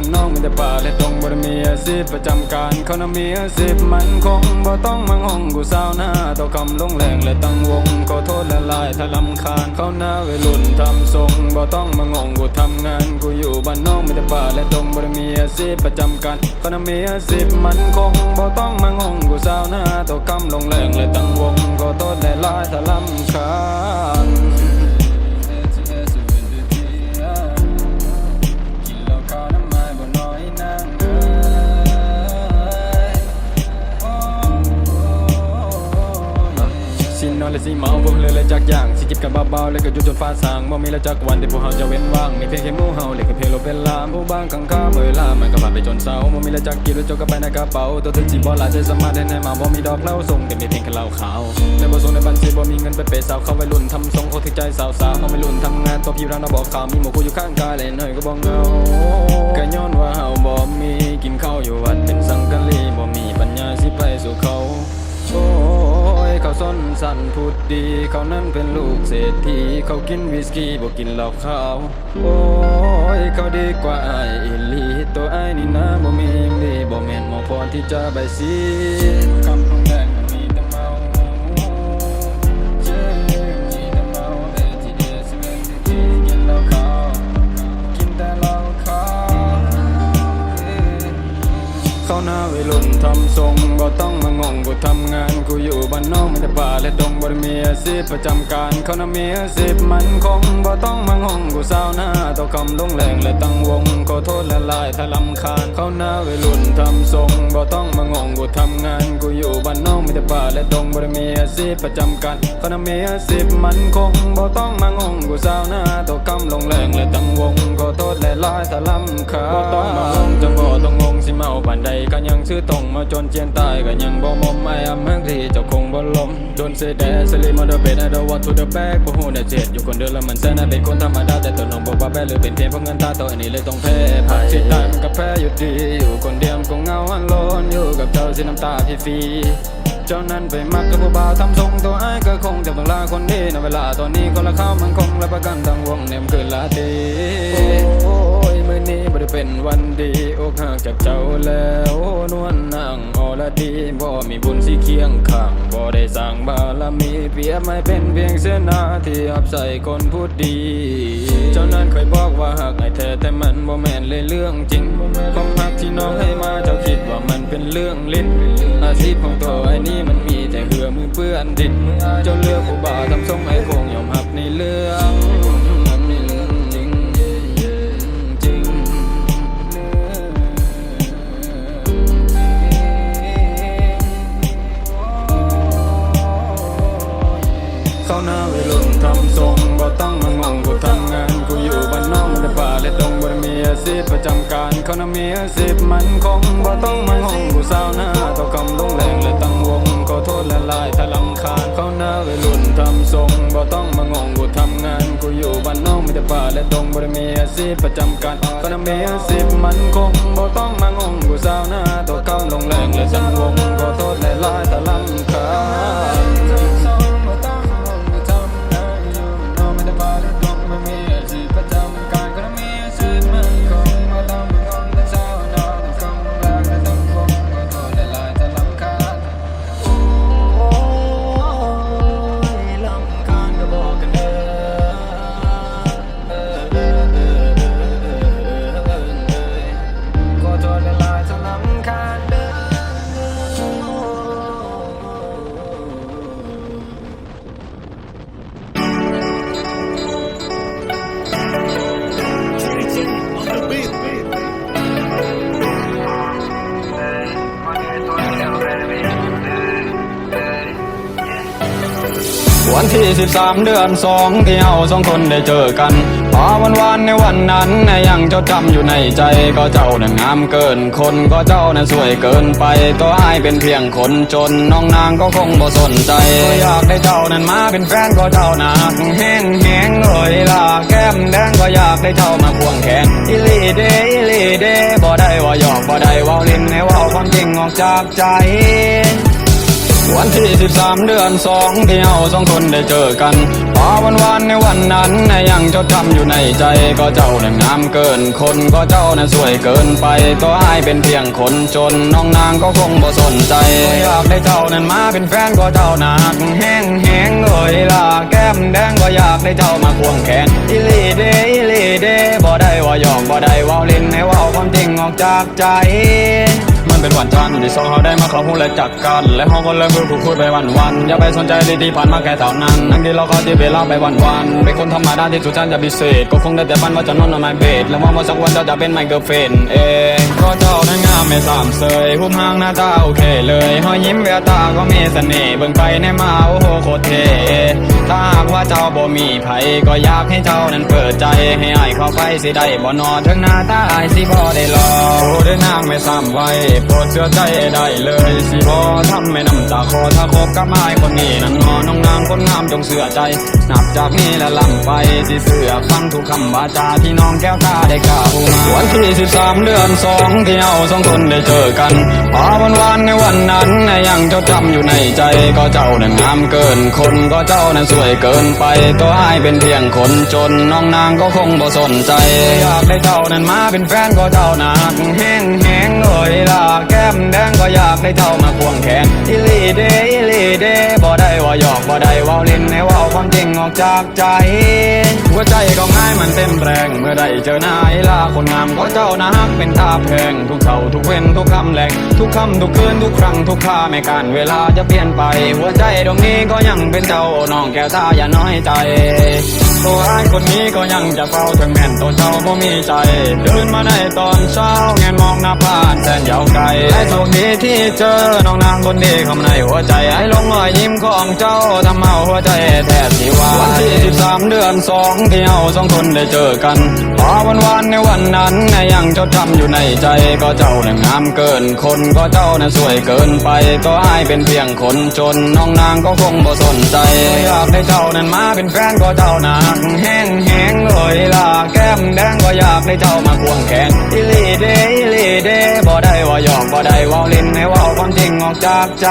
านกูอยู่บ้านนอกมีแต่ป่าและตรงบ่ได้มีอาชีพประจำการเขาน่ะมีอาชีพมันคงบ่ต้องมาห้องกูสาวหน้าต่อคำลงแรงและตั้งวงขอโทษและลายถ้าลำคาญเขาหน้าวัยรุ่นทำทรงบ่ต้องมางหงกูทำงานกูอยู่บ้านนอกมีแต่ป่าและตรงบ่ได้มีอาชีพประจำการเขาน่ะมีอาชีพมันคงบ่ต้องมางหงกูสาวหน้าต่อคำลงแรงและตั้งวงขอโทษและลายถ้าลำคาญ สินอนและสิเมาบ่เลยและจักอย่างสิจิบกันเบาๆแล้วก็อยู่จนฟ้าสางบ่มีแล้วจักวันที่พวกเฮาจะเว้นว่างมีเพียงแค่หมู่เฮาเล็กแค่เพียงลบเวลามผู้บางข้างข้าเมื่อลามันก็ผ่านไปจนเศร้าบ่มีแล้วจักกินแล้วจกก็ไปในกระเป๋าตัวถึงสิบ่หลายใจสมารถได้ในมาบ่มีดอกเหล้าส่งแต่มีเพียงแค่เหล้าขาวในบ่ส่งในบัญชีบ่มีเงินไปเปย์สาวเขาวัยรุ่นทำทรงเขาถึงใจสาวๆเขาวัยรุ่นทำงานตัวพี่เรานะบอกข่าวมีหมู่กูอยู่ข้างกายเลยหน่อยก็บ่เงาก็ย้อนว่าเฮาบ่มีกินข้าวอยู่ นสันพูดดี เขานั้นเป็นลูกเศรษฐีเขากินวิสกี้บอกกินเหล้าขาว โอ้ยเขาดีกว่าไอ้อิลีตัวไอ้นี่นะบ่มีดีบ่แม่นหมอพรที่จะใบสีคำ เขาหน้าวัยรุ่นทำทรงบ่ต้องมางงกูทำงานกูอยู่บ้านนอกมีแต่ป่าและดงบ่ได้มีอาชีพประจำการเขาน่ะมีอาชีพมันคงบ่ต้องมางงกูสาวหน้าต่อคำลงแรงและตั้งวงขอโทษและลายถ้าลำคาญเขาหน้าวัยรุ่นทำทรงบ่ต้อง นอกมีแต่ป่าและดงบ่ได้มีอาชีพประจำการเขาน่ะมีอาชีพมันคงบ่ต้องมางงกูสาวหน้าต่อคำลงแรงและตั้งวงขอโทษและลายถ้าลำคาบ่ต้องมางงจะบ่ต้องงงสิเมาปานใดก็ยังชื่อตรงมาจนเจียนตายก็ยังบ่มอมไม่อำมักที่เจ้าคงบ่ลมโดนเสแดสลิมาเดเบดไอดอวันทูเดอะแบกบ่ฮู้เนี่ยเจ็ดอยู่คนเดียวแล้วมันแสนน่าเป็นคนธรรมดาแต่ตัวน้องบอกว่าแพ้หรือเป็นเพียงเพราะเงินตาตัวอันนี้เลยต้องแพ้ผ่านที่ได้มันก็แพ้อยู่ดีอยู่คนเดียวก็เงาอันโลนอยู่กับเจ้าสิน้ำตาพี่ฟี เจ้านั้นไปมักกับผู้บ่าวทำทรงตัวไอ้ก็คงจะต้องลาคนนี้ในเวลาตอนนี้คนละข้าวมันคงและประกันทั้งวงเนี่ยมันคือลาตีโอ้ยมื้อนี้บ่ได้เป็นวันดีอกหักจากเจ้าแล้วนวลนางอรดีบ่มีบุญสิเคียงข้างบ่ได้สร้างบารมีเปียไม่เป็นเพียงเสนาที่อับใส่คนพูดดี เจ้านั้นเคยบอกว่าหักไอ้แท้แต่มันบ่แม่นเลยเรื่องจริงความหักที่น้องให้มาเจ้าคิดว่ามันเป็นเรื่องลิ้นอาชีพของตัว ปื้อนดินเจ้าเลือกผู้บ่าทำทรงไอ้คงยอมหักในเรื่องเรื่องจริงจริงเขาหน้าวัยรุ่นทำทรงบ่ต้องมางงกูทำงานกูอยู่บ้านนอกมันแต่ป่าและดงบ่ได้มีอาชีพประจำการเขาน่ะมีอาชีพมันคงบ่ต้องมางงกูสาวหน้าต่อคำลงแรงและตั้งวง โทษและลายถ้าลำคาญเขาหน้าวัยรุ่นทำทรงบ่ต้องมางงกูทำงานกูอยู่บ้านนอกมีแต่ป่าและดงบ่ได้มีอาชีพประจำการเขาน่ะมีอาชีพมันคงบ่ต้องมางงกูสาวหน้าต่อคำลงแรงและตั้งวงขอโทษและลายถ้าลำคาญ วันที่ 13 เดือน2ที่เฮาสองคนได้เจอกันพอวันวานในวันนั้นยังจดจำอยู่ในใจก็เจ้านั้นงามเกินคนก็เจ้านั้นสวยเกินไปตัวอายเป็นเพียงคนจนน้องนางก็คงบ่สนใจก็อยากได้เจ้านั้นมาเป็นแฟนก็เจ้านาแห้งแห้งเลยล่ะแก้มแดงก็อยากได้เจ้ามาควงแขนอิลีเดอิลีเดบ่ได้ว่าหยอกบ่ได้ว่าเล่นให้เว่าความจริงออกจากใจ วันที่ 13 เดือนสองที่เฮาสองคนได้เจอกันพอวันวานในวันนั้นน่ะยังจดจำอยู่ในใจ ก็เจ้าน่ะงามเกินคนก็เจ้าน่ะสวยเกินไป ก็อายเป็นเพียงคนจนน้องนางก็คงบ่สนใจอยากได้เจ้านั้นมาเป็นแฟนก็เจ้าหนักแห้งแห้งเอ่ยล่ะแก้มแดงก็อยากได้เจ้ามาควงแขนอีหลีเดอีหลีเดบ่ได้ว่าหยอกบ่ได้ว่าเล่นให้ว่าความจริงออกจากใจ เป็นหวันจันทร์ที่สองเราได้มาเข้าหูและจักกัน และห้องก็เลยพูดพูดไปวันวันอย่าไปสนใจเลยที่ผ่านมาแค่เท่านั้นนั่งที่เราก็ที่เวลาไปวันวันเป็นคนธรรมดาที่สุดฉันจะพิเศษก็คงได้แต่ฝันว่าจะนอนนอนไม่เบดและว่าวันสักวันเจ้าจะเป็นไมเคิลเฟนเองเพราะเจ้านั้นงามไม่สามเสยหุ่มห้างหน้าตาโอเคเลยห้อยยิ้มแววตาก็มีเสน่ห์เบิ่งไปในมาโอ้โหโคตรเท่ถ้าหากว่าเจ้าบ่มีไผก็อยากให้เจ้านั้นเปิดใจให้อายเข้าไปสิได้บ่นอนถึงหน้าตาอายสิบ่ได้รอโอ้ได้นางไม่ซ้ำไว้โปรดเชื่อใจได้เลย สิบ่ทำไม่น้ำตาคอถ้าคบกับอายคนนี้นั้นงอน้องนางคนงามจงเสื่อใจ นับจากนี้และลำไปสิเสื่อฟังทุกคำวาจาที่น้องแก้วตาได้กล่าวมาวันที่13เดือนสองที่เฮาสองคนได้เจอกันพอวันวานในวันนั้นน่ะยังเจดจำอยู่ในใจก็เจ้านั้นงามเกินคนก็เจ้านั้นสวยเกินไปตัวอายเป็นเพียงคนจนน้องนางก็คงบ่สนใจอยากได้เจ้านั้นมาเป็นแฟนก็เจ้านักแห้งแห้งเอ่ยล่ะแก้มแดงก็อยากได้เจ้ามาควงแขนอีหลีเดอีหลีเดบ่ได้ว่าหยอกบ่ได้ว่าเล่นให้เว่าความจริงออกจากใจหัวใจก็ง่ายมันเต้นแรง เมื่อได้เจอหน้าไอ้ลาคนงามก็เจ้านะฮักเป็นตาแพงทุกเช้าทุกเว้นทุกคำแหลงทุกคำทุกคืนทุกครั้งทุกค่าไม่การเวลาจะเปลี่ยนไป หัวใจดวงนี้ก็ยังเป็นเจ้าน้องแก้วตาอย่าน้อยใจ ตัวอ้ายคนนี้ก็ยังจะเฝ้าถึงแม่นตัวเจ้าบ่มีใจตื่นมาในตอนเช้าแงนมองหน้าบ้านแสนยาวไกลไอ้โชคดีที่เจอน้องนางคนดีเข้ามาในหัวใจไอ้ลงรอยยิ้มของเจ้าทำเอาหัวใจแทบสิวายวันที่13เดือนสองที่เฮาสองคนได้เจอกันพอวันวานในวันนั้นนยังจดจำอยู่ในใจก็เจ้าน่ะงามเกินคนก็เจ้าน่ะสวยเกินไป ก็อายเป็นเพียงคนจนน้องนางก็คงบ่สนใจอยากได้เจ้านั้นมาเป็นแฟนก็เจ้าหักแห้งแห้งเลยล่ะแก้มแดงก็อยากได้เจ้ามาควงแขนอิลีเดอิลีเดบ่ได้ว่าหยอกบ่ได้ว่าเล่นให้ว่าความจริงออกจากใจ